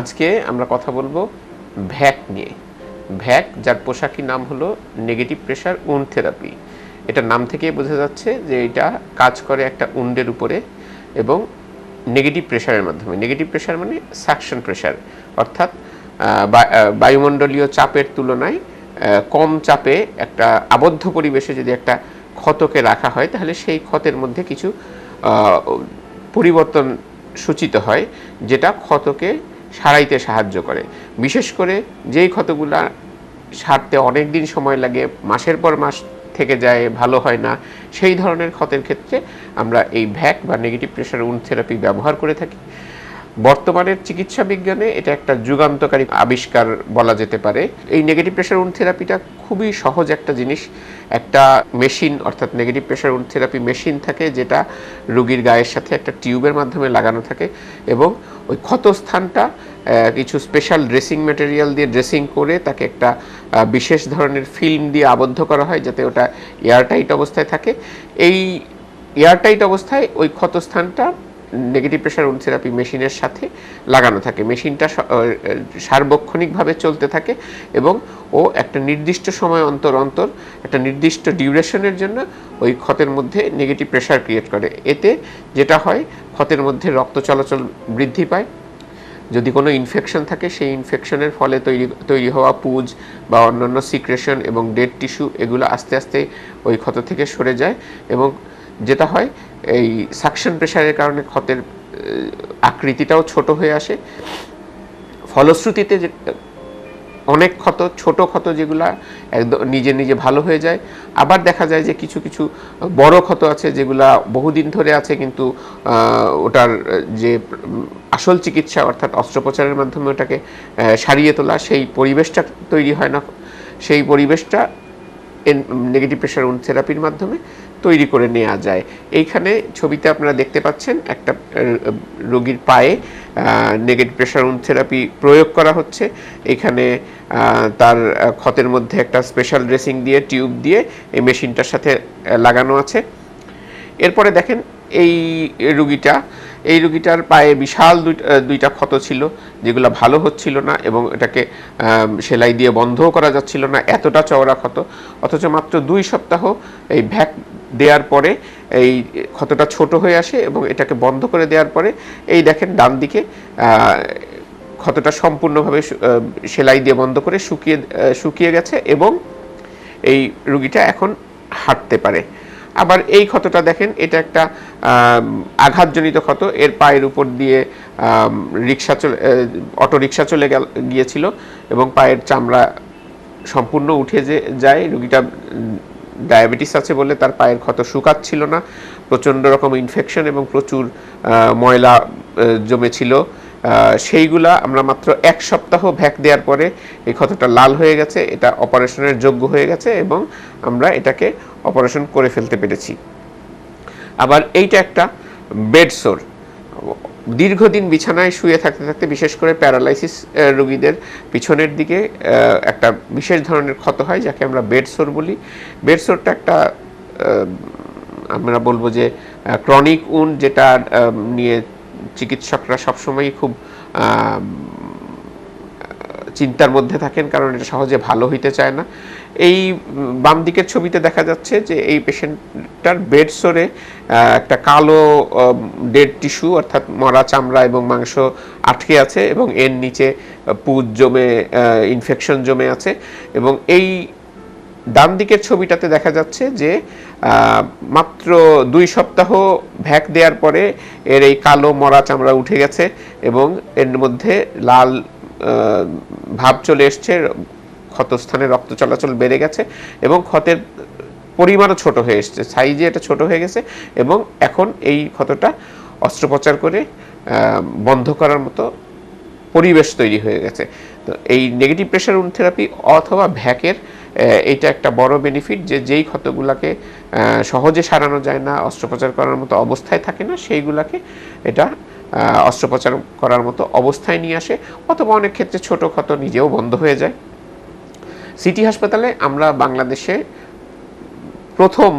আজকে আমরা কথা বলব ভ্যাক নিয়ে। ভ্যাক, যার পোশাকি নাম হলো নেগেটিভ প্রেশার উন্ড থেরাপি। এটা নাম থেকে বোঝা যাচ্ছে যে এটা কাজ করে একটা উন্ডের উপরে এবং নেগেটিভ প্রেশারের মাধ্যমে। নেগেটিভ প্রেশার মানে সাকশন প্রেশার, অর্থাৎ বায়ুমণ্ডলীয় চাপের তুলনায় কম চাপে একটা আবদ্ধ পরিবেশে যদি একটা ক্ষতকে রাখা হয়, তাহলে সেই ক্ষতের মধ্যে কিছু পরিবর্তন সূচিত হয়, যেটা ক্ষতকে সারাইতে সাহায্য করে। বিশেষ করে যেই ক্ষতগুলা সারতে অনেক দিন সময় লাগে, মাসের পর মাস থেকে যায়, ভালো হয় না, সেই ধরনের ক্ষতের ক্ষেত্রে আমরা এই ভ্যাক বা নেগেটিভ প্রেশার উন্ড থেরাপি ব্যবহার করে থাকি। বর্তমানের চিকিৎসা বিজ্ঞানে এটা একটা যুগান্তকারী আবিষ্কার বলা যেতে পারে। এই নেগেটিভ প্রেশার উন্ড থেরাপিটা খুবই সহজ একটা জিনিস। একটা মেশিন অর্থাৎ negative pressure wound therapy machine থাকে যেটা রুগীর গায়ের সাথে একটা টিউবের মাধ্যমে লাগানো থাকে এবং ওই ক্ষতস্থানটা কিছু স্পেশাল ড্রেসিং ম্যাটেরিয়াল দিয়ে ড্রেসিং করে তাকে একটা বিশেষ ধরনের ফিল্ম দিয়ে আবদ্ধ করা হয় যাতে ওটা এয়ারটাইট অবস্থায় থাকে। এই এয়ারটাইট অবস্থায় ওই ক্ষতস্থানটা নেগেটিভ প্রেশার উন্ড থেরাপি মেশিনের সাথে লাগানো থাকে। মেশিনটা সার্বক্ষণিকভাবে চলতে থাকে এবং ও একটা নির্দিষ্ট সময় অন্তর অন্তর, একটা নির্দিষ্ট ডিউরেশনের জন্য ওই ক্ষতের মধ্যে নেগেটিভ প্রেশার ক্রিয়েট করে। এতে যেটা হয়, ক্ষতের মধ্যে রক্ত চলাচল বৃদ্ধি পায়। যদি কোনো ইনফেকশন থাকে, সেই ইনফেকশনের ফলে তৈরি তৈরি হওয়া পুজ বা অন্যান্য সিক্রেশন এবং ডেড টিস্যু এগুলো আস্তে আস্তে ওই ক্ষত থেকে সরে যায় এবং যেটা হয় এই সাকশন প্রেশারের কারণে ক্ষতের আকৃতিটাও ছোট হয়ে আসে। ফলশ্রুতিতে যে, অনেক ক্ষত, ছোট ক্ষত যেগুলা একদম নিজে নিজে ভালো হয়ে যায়। আবার দেখা যায় যে কিছু কিছু বড় ক্ষত আছে যেগুলা বহুদিন ধরে আছে কিন্তু ওটার যে আসল চিকিৎসা অর্থাৎ অস্ত্রোপচারের মাধ্যমে ওটাকে সারিয়ে তোলা, সেই পরিবেশটা তৈরি হয় না। সেই পরিবেশটা নেগেটিভ প্রেশার উন থেরাপির মাধ্যমে তৈরি করে নেওয়া যায়। এইখানে ছবিতে আপনারা দেখতে পাচ্ছেন একটা রোগীর পায়ে নেগেটিভ প্রেশার উন থেরাপি প্রয়োগ করা হচ্ছে। এখানে তার ক্ষতের মধ্যে একটা স্পেশাল ড্রেসিং দিয়ে টিউব দিয়ে এই মেশিনটার সাথে লাগানো আছে। এরপরে দেখেন এই রুগীটা এই রুগীটার পায়ে বিশাল দুইটা ক্ষত ছিল, যেগুলো ভালো হচ্ছিল না এবং এটাকে সেলাই দিয়ে বন্ধও করা যাচ্ছিল না, এতটা চওড়া ক্ষত। অথচ মাত্র দুই সপ্তাহ এই ভ্যাক দেওয়ার পরে এই ক্ষতটা ছোট হয়ে আসে এবং এটাকে বন্ধ করে দেওয়ার পরে এই দেখেন ডান দিকে ক্ষতটা সম্পূর্ণভাবে সেলাই দিয়ে বন্ধ করে শুকিয়ে শুকিয়ে গেছে এবং এই রুগীটা এখন হাঁটতে পারে। আবার এই ক্ষতটা দেখেন, এটা একটা আঘাতজনিত ক্ষত, এর পায়ের উপর দিয়ে রিক্সা চলে অটো রিক্সা চলে গেল, গিয়েছিল এবং পায়ের চামড়া সম্পূর্ণ উঠে যে, যায়। রুগীটা ডায়াবেটিস আছে বলে তার পায়ের ক্ষত শুকাচ্ছিল না। প্রচণ্ড রকম ইনফেকশন এবং প্রচুর ময়লা জমেছিল। সেইগুলা আমরা মাত্র এক সপ্তাহ ভ্যাক দেওয়ার পরে এই ক্ষতটা লাল হয়ে গেছে, এটা অপারেশনের যোগ্য হয়ে গেছে এবং আমরা এটাকে অপারেশন করে ফেলতে পেরেছি। আবার এইটা একটা বেড সোর। দীর্ঘদিন বিছানায় শুয়ে থাকতে থাকতে বিশেষ করে প্যারালাইসিস রোগীদের পিছনের দিকে একটা বিশেষ ধরনের ক্ষত হয় যাকে আমরা বেড সোর বলি। বেড সোরটা একটা আমরা বলব যে ক্রনিক উন যেটা নিয়ে চিকিৎসকরা সবসময়ই খুব চিন্তার মধ্যে থাকেন, কারণ এটা সহজে ভালো হইতে চায় না। এই বাম দিকের ছবিতে দেখা যাচ্ছে যে এই পেশেন্টটার বেড সোরে একটা কালো ডেড টিস্যু, অর্থাৎ মরা চামড়া এবং মাংস আটকে আছে এবং এর নিচে পুজ জমে ইনফেকশন জমে আছে এবং এই ডান দিকের ছবিটাতে দেখা যাচ্ছে যে মাত্র দুই সপ্তাহ ভ্যাক দেওয়ার পরে এর এই কালো মরা চামড়া উঠে গেছে এবং এর মধ্যে লাল ভাব চলে এসছে, ক্ষতস্থানে রক্ত চলাচল বেড়ে গেছে এবং ক্ষতের পরিমাণও ছোট হয়ে এসছে সাইজে এটা ছোট হয়ে গেছে এবং এখন এই ক্ষতটা অস্ত্রোপচার করে বন্ধ করার মতো পরিবেশ তৈরি হয়ে গেছে। তো এই নেগেটিভ প্রেশার উন থেরাপি অথবা ভ্যাকের এটা একটা বড় বেনিফিট যে যেই ক্ষতগুলোকে সহজে সারানো যায় না, অস্ত্রোপচার করার মতো অবস্থায় থাকে না, সেইগুলোকে এটা অস্ত্রোপচার করার মতো অবস্থায় নিয়ে আসে। অথবা অনেক ক্ষেত্রে ছোট ক্ষত নিজেও বন্ধ হয়ে যায়। সিটি হাসপাতালে আমরা বাংলাদেশে প্রথম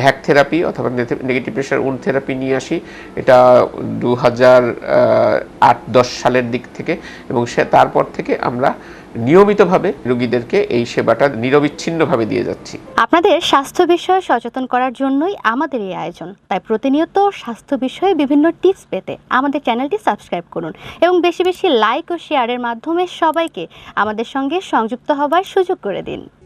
ভ্যাক থেরাপি অথবা নেগেটিভ প্রেশার উন্ড থেরাপি নিয়ে আসি। এটা দু হাজার আট, দশ সালের দিক থেকে এবং সে তারপর থেকে আমরা নিয়মিতভাবে রোগীদেরকে এই সেবাটা নিরবিচ্ছিন্নভাবে দিয়ে যাচ্ছি। আপনাদের স্বাস্থ্য বিষয়ে সচেতন করার জন্যই আমাদের এই আয়োজন। তাই প্রতিনিয়ত স্বাস্থ্য বিষয়ে বিভিন্ন টিপস পেতে আমাদের চ্যানেলটি সাবস্ক্রাইব করুন এবং বেশি বেশি লাইক ও শেয়ারের মাধ্যমে সবাইকে আমাদের সঙ্গে সংযুক্ত হবার সুযোগ করে দিন।